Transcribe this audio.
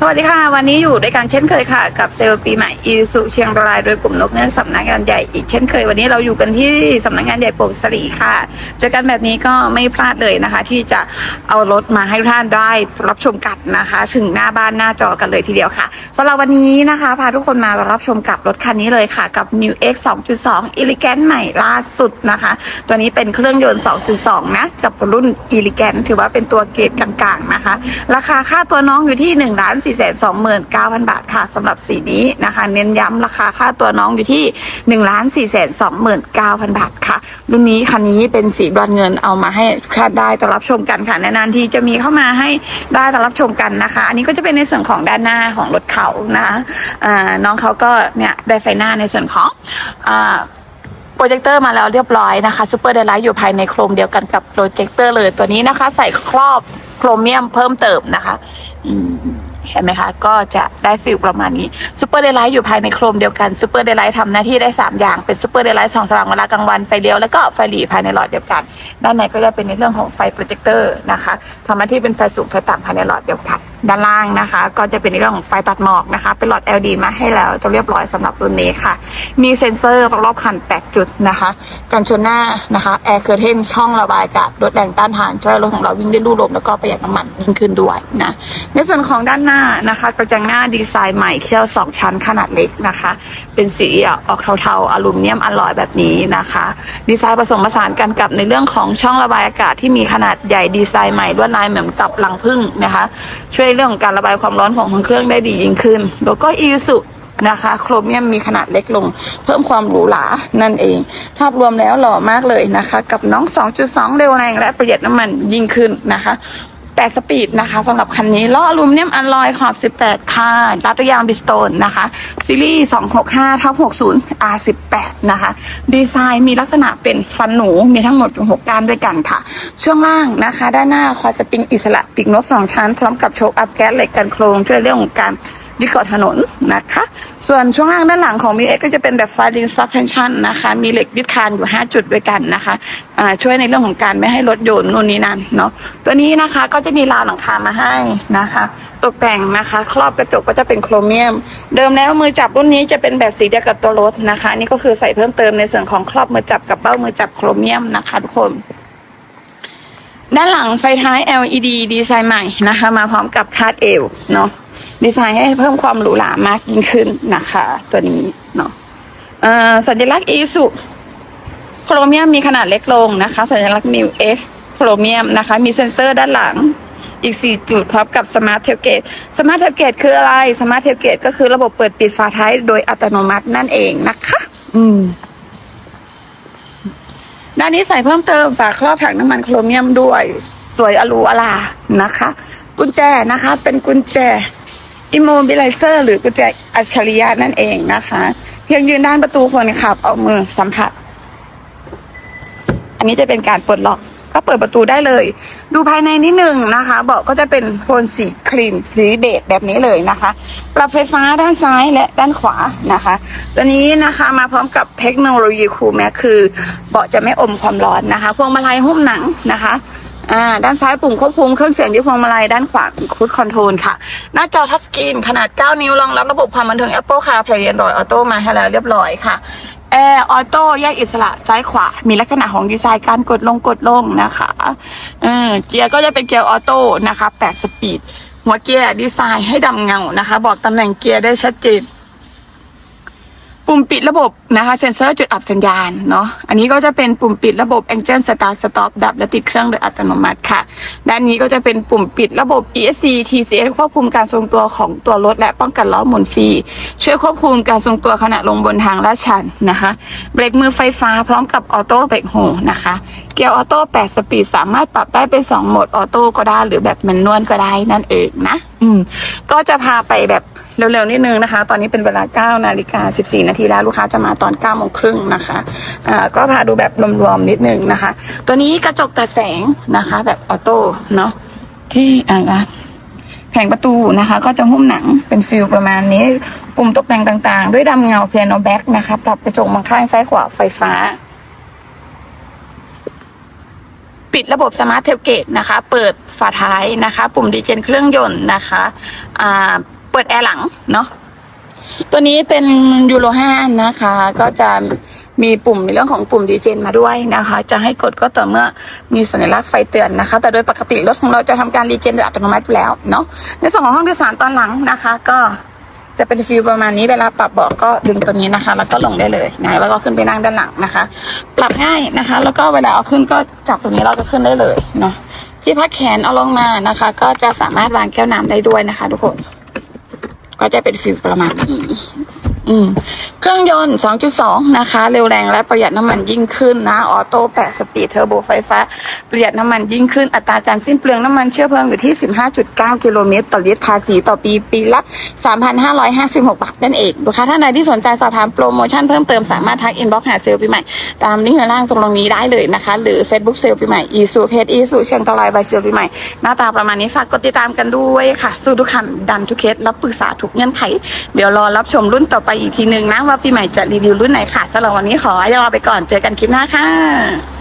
สวัสดีค่ะ วันนี้อยู่ด้วยกันเช่นเคยค่ะ กับเซลล์ปีใหม่อีสุเชียงรายโดยกลุ่มนกเนื่อสำนักงานใหญ่อีกเช่นเคย วันนี้เราอยู่กันที่สำนักงานใหญ่โป่งสลีค่ะ เจอกันแบบนี้ก็ไม่พลาดเลยนะคะ ที่จะเอารถมาให้ทุกท่านได้รับชมกันนะคะ ถึงหน้าบ้านหน้าจอกันเลยทีเดียวค่ะสำหรับวันนี้นะคะ พาทุกคนมารับชมกับรถคันนี้เลยค่ะ กับ New X 2.2 Elegant ใหม่ล่าสุดนะคะ ตัวนี้เป็นเครื่องยนต์ 2.2 นะกับรุ่น Elegant ถือว่าเป็นตัวเกรดกลางๆนะคะ ราคาค่าตัวน้องอยู่ที่1นึ่งล้านสี่แสนสองหมื่นเก้าพันบาทค่ะสำหรับสีนี้นะคะ เน้นย้ำราคาค่าตัวน้องอยู่ที่1นึ่งล้านสี่แสนสองหมื่นเก้าพันบาทค่ะ รุ่นนี้คันนี้เป็นสีบรอนเงินเอามาให้ท่านได้ต้อนรับชมกันค่ะนานๆทีจะมีเข้ามาให้ได้ต้อนรับชมกันนะคะ อันนี้ก็จะเป็นในส่วนของด้านหน้าของรถเขานะคะอ่าน้องเขาก็เนี่ยได้ไฟหน้าในส่วนของอ่าโปรเจคเตอร์มาแล้วเรียบร้อยนะคะซูเปอร์เดลไลท์อยู่ภายในโครมเดียวกันกับโปรเจคเตอร์เลยตัวนี้นะคะ ใส่ครอบโครเมียมเพิ่มเติมนะคะอืม เห็นไหมคะ ก็จะได้ฟิลประมาณนี้ซูเปอร์เดลไลท์อยู่ภายในโครมเดียวกันซูเปอร์เดลไลท์ทำหน้าที่ได้ 3 อย่าง เป็นซูเปอร์เดลไลท์สองสว่างเวลากลางวันไฟเลี้ยวแล้วก็ไฟหลีภายในหลอดเดียวกัน ด้านในก็จะเป็นในเรื่องของไฟโปรเจคเตอร์นะคะทำหน้าที่เป็นไฟสูงไฟต่ำภายในหลอดเดียวกัน ด้านล่างนะคะ ก็จะเป็นเรื่องของไฟตัดหมอกนะคะ เป็นหลอด LED มาให้แล้วจะเรียบร้อยสำหรับรุ่นนี้ค่ะ มีเซ็นเซอร์รอบๆคัน 8 จุดนะคะ กันชนหน้านะคะแอร์เคอร์เทนช่องระบายอากาศลดแรงต้านทาน ช่วยรถของเราวิ่งได้ลู่ลมแล้วก็ประหยัดน้ำมันยิ่งขึ้นด้วยนะในส่วนของด้านหน้านะคะกระจังหน้าดีไซน์ใหม่เขี้ยว 2 ชั้นขนาดเล็กนะคะ เป็นสีออกเทาๆอลูมิเนียมอลลอยแบบนี้นะคะ ดีไซน์ผสมผสานกันกับในเรื่องของช่องระบายอากาศที่มีขนาดใหญ่ดีไซน์ใหม่ลวดลายเหมือนกับลังผึ้งนะคะ ช่วยเรื่องของการระบายความร้อนของเครื่องได้ดียิ่งขึ้น แล้วก็อีสุนะคะ โครเมียมมีขนาดเล็กลง เพิ่มความหรูหรานั่นเอง ภาพรวมแล้วหล่อมากเลยนะคะ กับน้อง 2.2 เร็วแรงและประหยัดน้ำมันยิ่งขึ้นนะคะ 8 สปีดนะคะสำหรับคันนี้ล้ออลูมิเนียมอลลอยขอบ 18 ค่ะรัดยางบิสโตนนะคะ ซีรีส์ 265ทับ60 R18 นะคะ ดีไซน์มีลักษณะเป็นฟันหนูมีทั้งหมด 6 ก้านด้วยกันค่ะ ช่วงล่างนะคะ ด้านหน้าคอยสปริงอิสระปีกนก 2 ชั้น พร้อมกับโชคอัพแก๊สเหล็กกันโครงช่วยเรื่องของการยึดเกาะถนนนะคะ ส่วนช่วงล่างด้านหลังของ VX ก็จะเป็นแบบไฟลินซับเพนชั่นนะคะ มีเหล็กยึดคานอยู่ 5 จุดด้วยกันนะคะอ่าช่วยในเรื่องของการไม่ให้รถโยนนู่นนี่นั่นเนาะตัวนี้นะคะก็จะมีราวหลังคามาให้นะคะ ตกแต่งนะคะ ครอบกระจกก็จะเป็นโครเมียม เดิมแล้วมือจับรุ่นนี้จะเป็นแบบสีเดียวกับตัวรถนะคะ นี่ก็คือใส่เพิ่มเติมในส่วนของครอบมือจับกับเบ้ามือจับโครเมียมนะคะทุกคนด้านหลังไฟท้าย LED ดีไซน์ใหม่นะคะ มาพร้อมกับคาดเอวเนาะดีไซน์ให้เพิ่มความหรูหรามากยิ่งขึ้นนะคะ ตัวนี้เนาะสัญลักษณ์อีสุโครเมียมมีขนาดเล็กลงนะคะ สัญลักษณ์ New X โครเมียมนะคะ มีเซ็นเซอร์ด้านหลังอีก 4 จุดพร้อมกับสมาร์ทเทลเกตสมาร์ทเทลเกตคืออะไรสมาร์ทเทลเกตก็คือระบบเปิดปิดฝาท้ายโดยอัตโนมัตินั่นเองนะคะ อืมด้านนี้ใส่เพิ่มเติมฝาครอบถังน้ำมันโครเมียมด้วย สวยอลูอลานะคะ กุญแจนะคะ เป็นกุญแจอิโมบิไลเซอร์ หรือกุญแจอัจฉริยะนั่นเองนะคะ เพียงยืนด้านประตูคนขับเอามือสัมผัส อันนี้จะเป็นการปลดล็อก ก็เปิดประตูได้เลย ดูภายในนิดนึงนะคะ เบาะก็จะเป็นโทนสีครีมสีเบจแบบนี้เลยนะคะ ปรับไฟฟ้าด้านซ้ายและด้านขวานะคะ ตัวนี้นะคะมาพร้อมกับเทคโนโลยีคูลแม็คือเบาะจะไม่อมความร้อนนะคะพวงมาลัยหุ้มหนังนะคะอ่าด้านซ้ายปุ่มควบคุมเครื่องเสียงที่พวงมาลัยด้านขวาครูดคอนโทรลค่ะ หน้าจอทัชสกรีนขนาด 9 นิ้วรองรับระบบความบันเทิง Apple CarPlay Android Auto มาให้แล้วเรียบร้อยค่ะ แอร์ออโต้แยกอิสระซ้ายขวา มีลักษณะของดีไซน์การกดลงกดลงนะคะเออเกียร์ก็จะเป็นเกียร์ออโต้นะคะ8สปีดหัวเกียร์ดีไซน์ให้ดำเงานะคะ บอกตำแหน่งเกียร์ได้ชัดเจน ปุ่มปิดระบบนะคะเซ็นเซอร์จุดอับสัญญาณเนาะอันนี้ก็จะเป็นปุ่มปิดระบบ Engine Start Stop ดับและติดเครื่องโดยอัตโนมัติค่ะ ด้านนี้ก็จะเป็นปุ่มปิดระบบ ESC TCS ควบคุมการทรงตัวของตัวรถ และป้องกันล้อหมุนฟรีช่วยควบคุมการทรงตัวขณะลงบนทางลาดชันนะคะเบรกมือไฟฟ้าพร้อมกับออโต้เบรกโฮนะคะ เกียร์ออโต้8สปีดสามารถปรับได้เป็น2โหมดออโต้ก็ได้หรือแบบแมนนวลก็ได้นั่นเองนะ อืมก็จะพาไปแบบ เร็วๆนิดนึงนะคะ ตอนนี้เป็นเวลา9นาฬิกา14 นาทีแล้วลูกค้าจะมาตอน9โมงครึ่งนะคะอ่าก็พาดูแบบรวมๆนิดนึงนะคะ ตัวนี้กระจกตัดแสงนะคะ แบบออโต้เนาะที่อ่าแผงประตูนะคะ ก็จะหุ้มหนังเป็นฟิลประมาณนี้ปุ่มตกแต่งต่างๆ ด้วยดำเงาเพียโนแบ็กนะคะปรับกระจกมองข้างซ้ายขวาไฟฟ้าปิดระบบสมาร์ทเทลเกตนะคะ เปิดฝาท้ายนะคะ ปุ่มดีเจนเครื่องยนต์นะคะอ่า ปิดแอร์หลังเนาะตัวนี้เป็นยูโร5นะคะ ก็จะมีปุ่มในเรื่องของปุ่มดีเจนมาด้วยนะคะ จะให้กดก็ต่อเมื่อมีสัญลักษณ์ไฟเตือนนะคะ แต่โดยปกติรถของเราจะทำการดีเจนโดยอัตโนมัติอยู่แล้วเนาะในส่วนของห้องโดยสารตอนหลังนะคะ ก็จะเป็นฟิลประมาณนี้เวลาปรับเบาะก็ดึงตัวนี้นะคะ แล้วก็ลงได้เลยนะแล้วก็ขึ้นไปนั่งด้านหลังนะคะ ปรับง่ายนะคะ แล้วก็เวลาเอาขึ้นก็จับตรงนี้เราก็ขึ้นได้เลยเนาะที่พักแขนเอาลงมานะคะ ก็จะสามารถวางแก้วน้ำได้ด้วยนะคะ ทุกคน ก็จะเป็นฟิลประมาณนี้ อืม เครื่องยนต์ 2.2 นะคะ เร็วแรงและประหยัดน้ำมันยิ่งขึ้นนะ ออโต้8สปีดเทอร์โบไฟฟ้า ประหยัดน้ำมันยิ่งขึ้น อัตราการสิ้นเปลืองน้ำมันเชื้อเพลิงอยู่ที่ 15.9 กิโลเมตรต่อลิตรภาษีต่อปีปีละ 3,556 บาทนั่นเองลูกค้าท่านใดที่สนใจสอบถามโปรโมชั่นเพิ่มเติมสามารถทักอินบ็อกซ์หาเซลล์ปีใหม่ ตามลิงก์ข้างล่างตรงนี้ได้เลยนะคะ หรือ Facebook เซลล์ปีใหม่อีซูเพจอีซูเชียงตะไลบายเซลล์ปีใหม่หน้าตาประมาณนี้ฝากกดติดตามกันด้วยค่ะสู้ทุกคันดันทุกเคสรับปรึกษาทุกเงื่อนไขเดี๋ยวรอรับชมรุ่นต่อไปอีกทีหนึ่งนะว่าปีใหม่จะรีวิวรุ่นไหนค่ะสำหรับวันนี้ขอลาไปก่อนเจอกันคลิปหน้าค่ะ